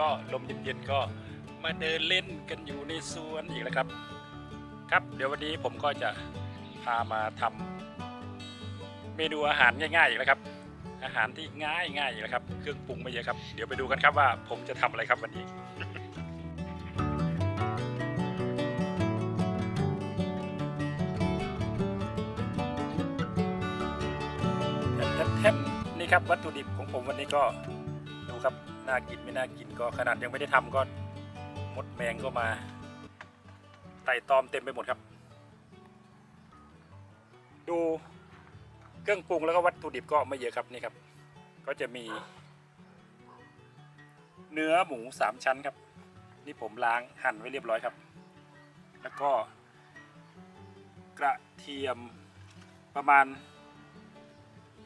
ก็ลมเย็นๆก็มาเดินเล่นกันอยู่ในสวนอีกแล้วครับ ครับเดี๋ยววันนี้ผมก็จะพามาทำเมนูอาหารง่ายๆอีกแล้วครับ อาหารที่ง่ายๆอีกแล้วครับ เครื่องปรุงไม่เยอะครับ เดี๋ยวไปดูกันครับว่าผมจะทำอะไรครับวันนี้แทบๆนี่ครับวัตถุดิบของผมวันนี้ก็ดูครับ น่ากินไม่น่ากินก็ขนาดยังไม่ได้ทำก็มดแมงก็มาไต่ตอมเต็มไปหมดครับ ดูเครื่องปรุงแล้วก็วัตถุดิบก็ไม่เยอะครับนี่ครับ ก็จะมี เนื้อหมูสามชั้นครับ นี่ผมล้างหั่นไว้เรียบร้อยครับ แล้วก็ กระเทียมประมาณ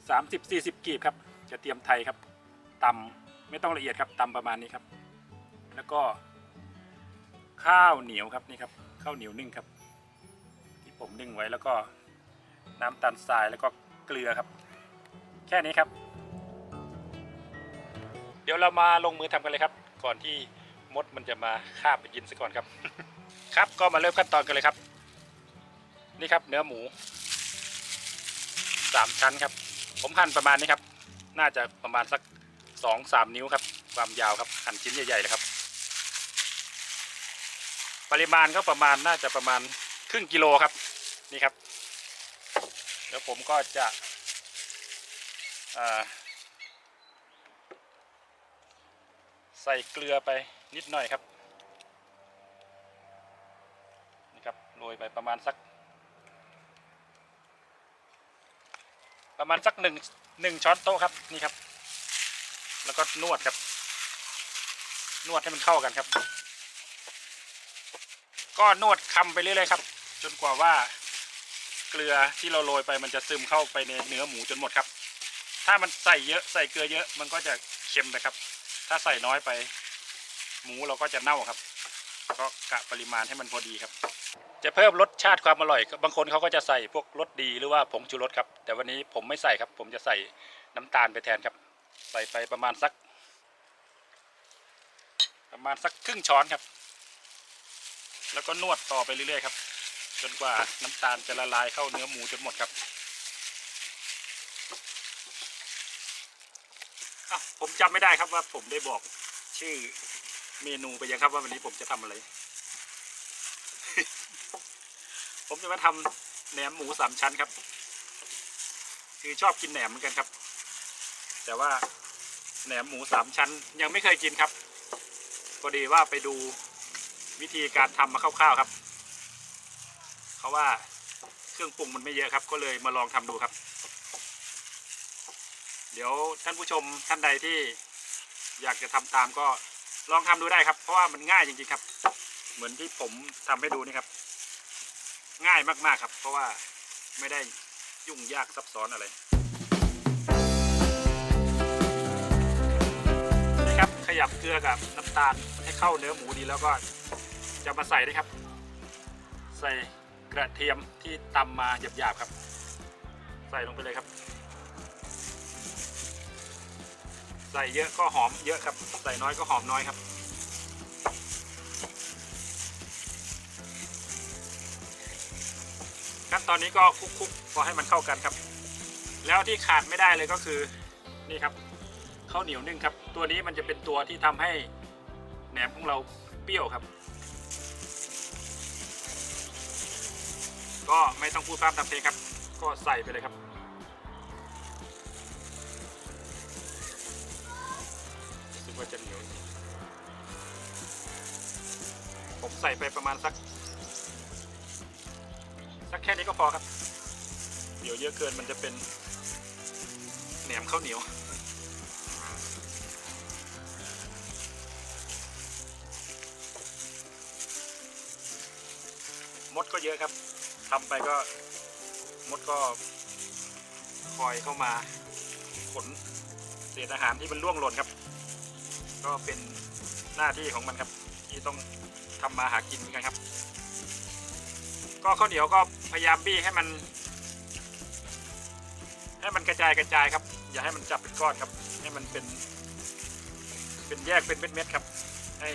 30-40 กีบครับกระเทียมไทยครับตำ ไม่ต้องละเอียดครับตำประมาณนี้ครับ แล้วก็ข้าวเหนียวครับนี่ครับข้าวเหนียวนึ่งครับ ที่ผมนึ่งไว้แล้วก็น้ำตาลทรายแล้วก็เกลือครับ แค่นี้ครับ เดี๋ยวเรามาลงมือทำกันเลยครับ ก่อนที่มดมันจะมาคาบไปกินซะก่อนครับ ครับก็มาเริ่มขั้นตอนกันเลยครับ นี่ครับเนื้อหมูสามชั้นครับ ผมหั่นประมาณนี้ครับ น่าจะประมาณสัก สองสามนิ้วครับ ความยาวครับหั่นชิ้นใหญ่ๆเลยครับ ปริมาณก็ประมาณน่าจะประมาณครึ่งกิโลครับนี่ครับ เดี๋ยวผมก็จะใส่เกลือไปนิดหน่อยครับนี่ครับโรยไปประมาณสัก ประมาณสักหนึ่งหนึ่งช้อนโต๊ะครับนี่ครับ แล้วก็นวดครับ นวดให้มันเข้ากันครับ ก็นวดคำไปเรื่อยๆครับ จนกว่าว่า เกลือที่เราโรยไปมันจะซึมเข้าไปในเนื้อหมูจนหมดครับ ถ้ามันใส่เยอะใส่เกลือเยอะ มันก็จะเค็มไปครับ ถ้าใส่น้อยไป หมูเราก็จะเน่าครับ ก็กะปริมาณให้มันพอดีครับ จะเพิ่มรสชาติความอร่อยบางคนเขาก็จะใส่พวกรสดีหรือว่าผงชูรสครับ แต่วันนี้ผมไม่ใส่ครับ ผมจะใส่น้ำตาลไปแทนครับ ใส่ไปประมาณสัก ประมาณสักครึ่งช้อนครับ แล้วก็นวดต่อไปเรื่อยๆครับ จนกว่าน้ำตาลจะละลายเข้าเนื้อหมูจนหมดครับผมจำไม่ได้ครับว่าผมได้บอกชื่อเมนูไปยังครับว่าวันนี้ผมจะทำอะไร ผมจะมาทำแหนมหมูสามชั้นครับ คือชอบกินแหนมเหมือนกันครับ แต่ว่าแหนมหมูสามชั้นยังไม่เคยกินครับพอดีว่าไปดูวิธีการทำมาคร่าวๆครับเขาว่าเครื่องปรุงมันไม่เยอะครับ ก็เลยมาลองทำดูครับ เดี๋ยวท่านผู้ชมท่านใดที่อยากจะทำตามก็ลองทำดูได้ครับ เพราะว่ามันง่ายจริงๆครับ เหมือนที่ผมทำให้ดูนี่ครับ ง่ายมากๆครับ เพราะว่าไม่ได้ยุ่งยากซับซ้อนอะไร ขยับเกลือกับน้ำตาลให้เข้าเนื้อหมูดีแล้วก็จะมาใส่ด้วยครับ ใส่กระเทียมที่ตำมาหยาบๆครับ ใส่ลงไปเลยครับ ใส่เยอะก็หอมเยอะครับ ใส่น้อยก็หอมน้อยครับขั้นตอนนี้ก็คลุกๆพอให้มันเข้ากันครับ แล้วที่ขาดไม่ได้เลยก็คือนี่ครับ ข้าวเหนียวนึ่งครับ ตัวนี้มันจะเป็นตัวที่ทำให้แหนมของเราเปรี้ยวครับ ก็ไม่ต้องพูดพร่ำทำเพลงครับ ก็ใส่ไปเลยครับรู้สึกว่าจะเหนียว ผมใส่ไปประมาณสัก สักแค่นี้ก็พอครับ เดี๋ยวเยอะเกินมันจะเป็นแหนมข้าวเหนียว มดก็เยอะครับทำไปก็มดก็คอยเข้ามาขนเศษอาหารที่มันร่วงหล่นครับ ก็เป็นหน้าที่ของมันครับ ที่ต้องทำมาหากินเหมือนกันครับ ก็ข้าวเหนียวก็พยายามบี้ให้มัน ให้มันกระจายกระจายครับ อย่าให้มันจับเป็นก้อนครับ ให้มันเป็น เป็นแยกเป็นเม็ดๆครับ ให้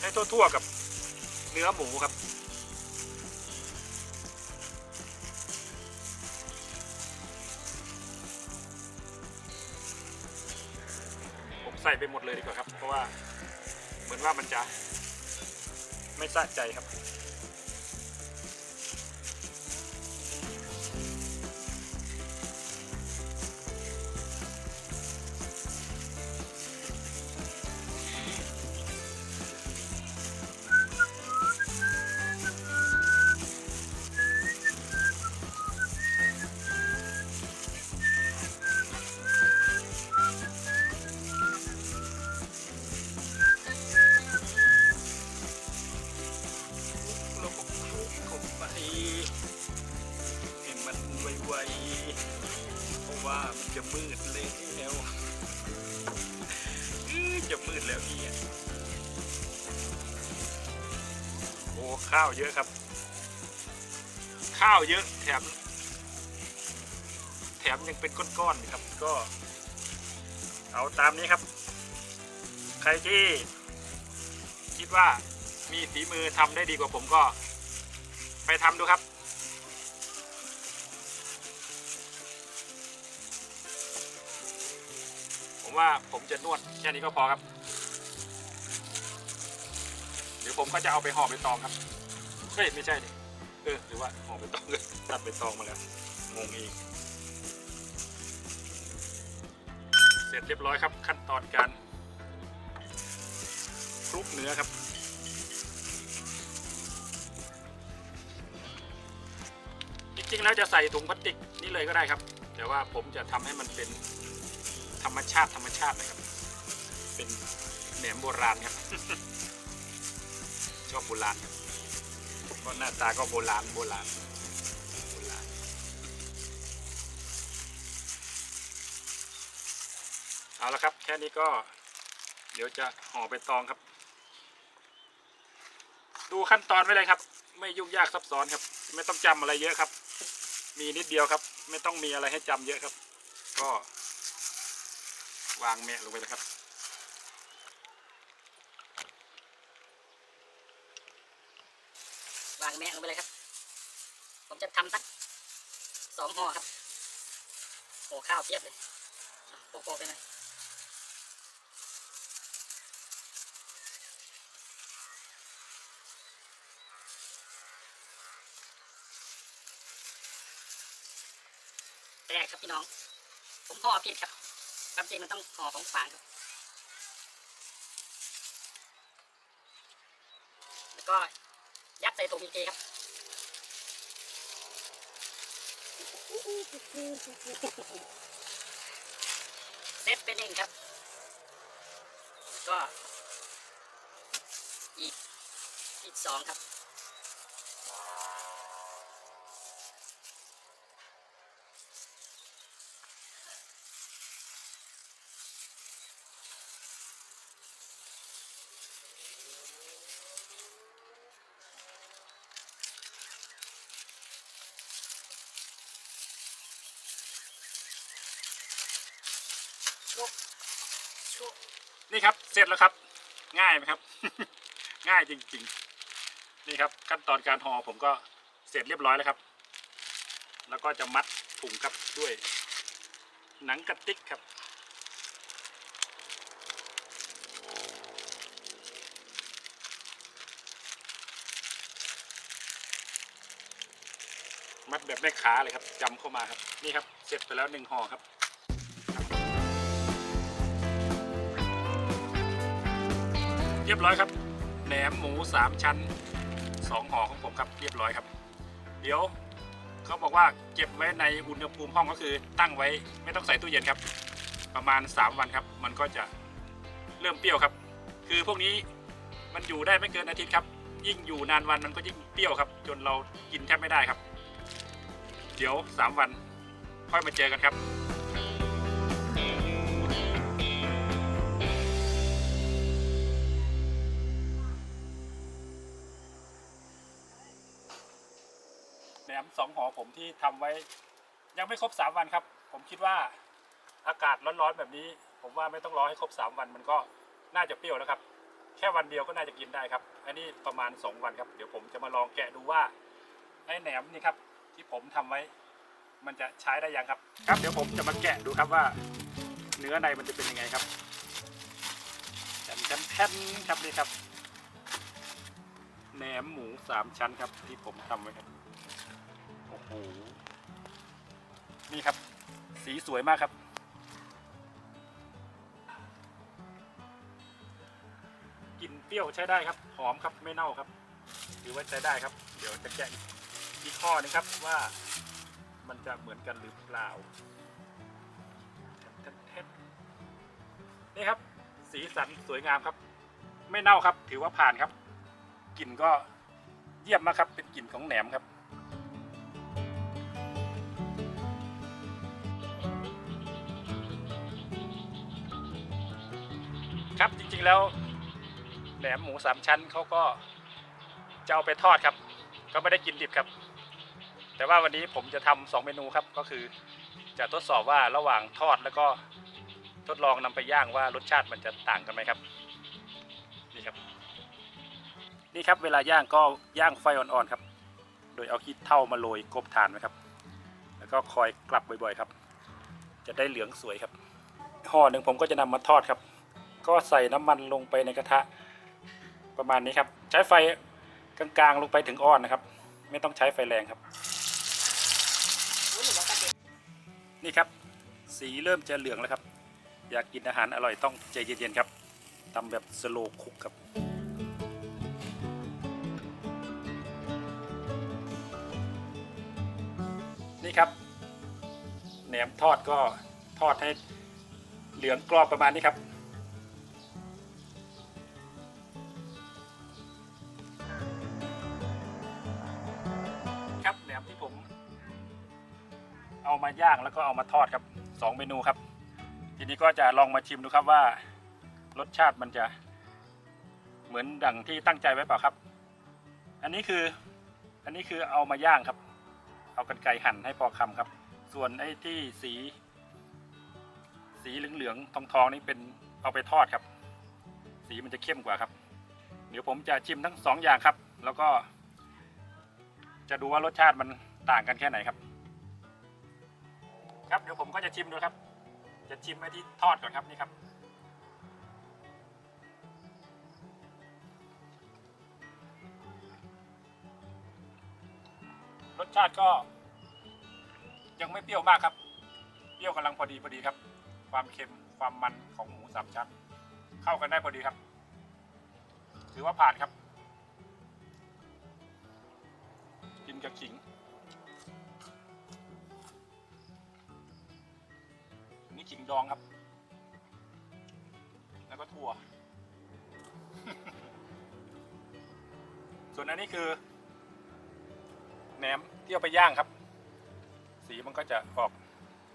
ให้ทั่วๆกับ เนื้อหมูครับ ผมใส่ไปหมดเลยดีกว่าครับ เพราะว่าเหมือนว่ามันจะไม่สะใจครับ วๆเพราะว่ามันจะมืดแล้วจะมืดแล้วเนี่ยโอ้ข้าวเยอะครับ ข้าวเยอะแถม แถมยังเป็นก้อนๆครับ ก็ เอาตามนี้ครับ ใครที่คิดว่ามีฝีมือทำได้ดีกว่าผมก็ ไปทำดูครับ ผมว่าผมจะนวดแค่นี้ก็พอครับเดี๋ยวผมก็จะเอาไปห่อใบตองครับเฮ้ยไม่ใช่ดิเออหรือว่าห่อใบตองเลยตัดใบตองมาแล้วงงอีกเสร็จเรียบร้อยครับ ขั้นตอนการคลุกเนื้อครับจริงๆแล้วจะใส่ถุงพลาสติกนี่เลยก็ได้ครับ แต่ว่าผมจะทำให้มันเป็น ธรรมชาติธรรมชาตินะครับ เป็นแหนมโบราณครับ ชอบโบราณครับก็หน้าตาก็โบราณโบราณโบราณเอาละครับแค่นี้ก็เดี๋ยวจะห่อใบตองครับ ดูขั้นตอนไว้เลยครับ ไม่ยุ่งยากซับซ้อนครับ ไม่ต้องจำอะไรเยอะครับ มีนิดเดียวครับ ไม่ต้องมีอะไรให้จำเยอะครับ ก็ วางแมะลงไปเลยครับ วางแม่ลงไปเลยครับ ผมจะทำสักสองห่อครับโอ้ข้าวเพียบเลยโปะๆไปหนะแตกครับพี่น้อง ผมห่อผิดครับ ความจริงมันต้องห่อของฝางครับ แล้วก็ยัดใส่ถุงอีกทีครับเซตเป็นหนึ่งครับ ก็ อีก อีกสองครับ นี่ครับเสร็จแล้วครับ ง่ายไหมครับ ง่ายจริงๆ นี่ครับ ขั้นตอนการห่อผมก็เสร็จเรียบร้อยแล้วครับ แล้วก็จะมัดถุงครับด้วย หนังกระติกครับมัดแบบแม่ค้าเลยครับจำเข้ามาครับ นี่ครับ เสร็จไปแล้วหนึ่งห่อครับ รียบร้อยครับแหนมหมูสามชั้นสองห่อของผมครับเรียบร้อยครับ เดี๋ยวเขาบอกว่าเก็บไว้ในอุณหภูมิห้องก็คือ ตั้งไว้ไม่ต้องใส่ตู้เย็นครับ ประมาณ 3 วันครับ มันก็จะเริ่มเปรี้ยวครับ คือพวกนี้มันอยู่ได้ไม่เกินอาทิตย์ครับ ยิ่งอยู่นานวันมันก็ยิ่งเปรี้ยวครับ จนเรากินแทบไม่ได้ครับ เดี๋ยว 3 วันค่อยมาเจอกันครับ แหนมสองห่อผมที่ทำไว้ ยังไม่ครบสามวันครับ ผมคิดว่าอากาศร้อนๆแบบนี้ ผมว่าไม่ต้องรอให้ครบ3วันมันก็น่าจะเปรี้ยวแล้วครับ แค่วันเดียวก็น่าจะกินได้ครับ อันนี้ประมาณ2วันครับ เดี๋ยวผมจะมาลองแกะดูว่าไอ้แหนมนี่ครับ ที่ผมทำไว้ มันจะใช้ได้ยังครับ ครับเดี๋ยวผมจะมาแกะดูครับว่า เนื้อในมันจะเป็นยังไงครับแผ่นกันแผ่นครับนี่ครับแหนมหมูสามชั้นครับที่ผมทำไว้ครับ นี่ครับ สีสวยมากครับ กลิ่นเปรี้ยวใช้ได้ครับ หอมครับไม่เน่าครับ ถือว่าใช้ได้ครับ เดี๋ยวจะแกะอีกข้อนึงครับว่ามันจะเหมือนกันหรือเปล่านี่ครับ สีสันสวยงามครับ ไม่เน่าครับ ถือว่าผ่านครับกลิ่นก็เยี่ยมมากครับ เป็นกลิ่นของแหนมครับ ครับจริงๆแล้วแหนมหมูสามชั้นเขาก็จะเอาไปทอดครับ ก็ไม่ได้กินดิบครับ แต่ว่าวันนี้ผมจะทำสองเมนูครับก็คือจะทดสอบว่าระหว่างทอดแล้วก็ทดลองนำไปย่างว่ารสชาติมันจะต่างกันไหมครับนี่ครับ นี่ครับเวลาย่างก็ย่างไฟอ่อนๆครับ โดยเอาขี้เท่ามาโรยกบฐานไว้ครับ แล้วก็คอยกลับบ่อยๆครับ จะได้เหลืองสวยครับห่อหนึ่งผมก็จะนำมาทอดครับ ก็ใส่น้ำมันลงไปในกระทะประมาณนี้ครับ ใช้ไฟกลางๆลงไปถึงอ่อนนะครับ ไม่ต้องใช้ไฟแรงครับ นี่ครับ สีเริ่มจะเหลืองแล้วครับ อยากกินอาหารอร่อยต้องใจเย็นๆครับทำแบบสโลว์คุกครับนี่ครับแหนมทอดก็ทอดให้เหลืองกรอบประมาณนี้ครับ ย่างแล้วก็เอามาทอดครับสองเมนูครับ ทีนี้ก็จะลองมาชิมดูครับว่ารสชาติมันจะเหมือนดังที่ตั้งใจไว้เปล่าครับ อันนี้คืออันนี้คือเอามาย่างครับ เอากันไก่หั่นให้พอคำครับ ส่วนไอ้ที่สี สีเหลืองๆทองๆนี่เป็นเอาไปทอดครับ สีมันจะเข้มกว่าครับ เดี๋ยวผมจะชิมทั้งสองอย่างครับ แล้วก็ จะดูว่ารสชาติมันต่างกันแค่ไหนครับ ครับเดี๋ยวผมก็จะชิมดูครับ จะชิมไอ้ที่ทอดก่อนครับนี่ครับ รสชาติก็ ยังไม่เปรี้ยวมากครับ เปรี้ยวกำลังพอดีพอดีครับ ความเค็มความมันของหมูสามชั้น เข้ากันได้พอดีครับ ถือว่าผ่านครับ กินกับขิง ดองครับ แล้วก็ถั่ว ส่วนอันนี้คือแหนมที่เอาไปย่างครับ สีมันก็จะออก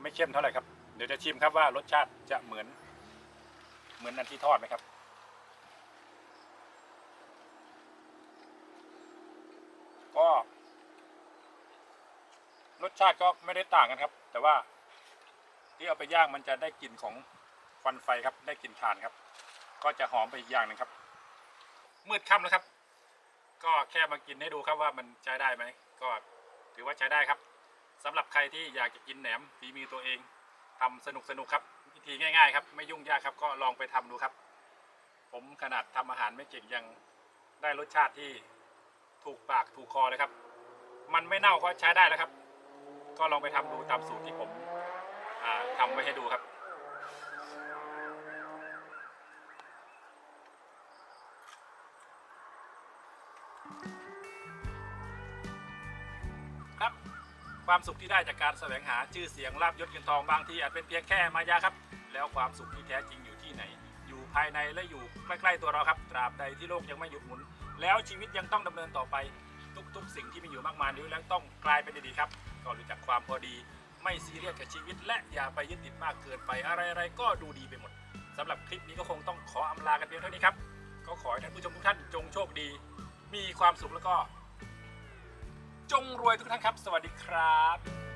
ไม่เข้มเท่าไหร่ครับ เดี๋ยวจะชิมครับว่ารสชาติจะเหมือน เหมือนอันที่ทอดไหมครับก็รสชาติก็ไม่ได้ต่างกันครับ แต่ว่า ที่เอาไปย่างมันจะได้กลิ่นของควันไฟครับ ได้กลิ่นถ่านครับ ก็จะหอมไปอีกอย่างหนึงครับ มืดค่ำแล้วครับ ก็แค่มากินให้ดูครับว่ามันใช้ได้ไหมก็ถือว่าใช้ได้ครับสำหรับใครที่อยากจะกินแหนมฝีมือตัวเองทำสนุกสนุกครับวิธีง่ายๆครับ ไม่ยุ่งยากครับ ก็ลองไปทำดูครับ ผมขนาดทำอาหารไม่เก่งยังได้รสชาติที่ถูกปากถูกคอเลยครับ มันไม่เน่าก็ใช้ได้แล้วครับ ก็ลองไปทำดูตามสูตรที่ผม ทำไว้ให้ดูครับ ครับ ความสุขที่ได้จากการแสวงหาชื่อเสียงลาบยศเงินทองบางทีอาจเป็นเพียงแค่มายาครับ แล้วความสุขที่แท้จริงอยู่ที่ไหน อยู่ภายในและอยู่ใกล้ๆตัวเราครับตราบใดที่โลกยังไม่หยุดหมุน แล้วชีวิตยังต้องดำเนินต่อไป ทุกๆ สิ่งที่มีอยู่มากมายนี้แล้วต้องกลายเป็นดีๆครับ ก็รู้จักความพอดี ไม่ซีเรียสกับชีวิต และอย่าไปยึดติดมากเกินไปอะไรๆก็ดูดีไปหมดสำหรับคลิปนี้ก็คงต้องขออำลากันเพียงเท่านี้ครับ ก็ขอให้ท่านผู้ชมทุกท่านจงโชคดี มีความสุขแล้วก็ จงรวยทุกท่านครับ สวัสดีครับนี่ครับ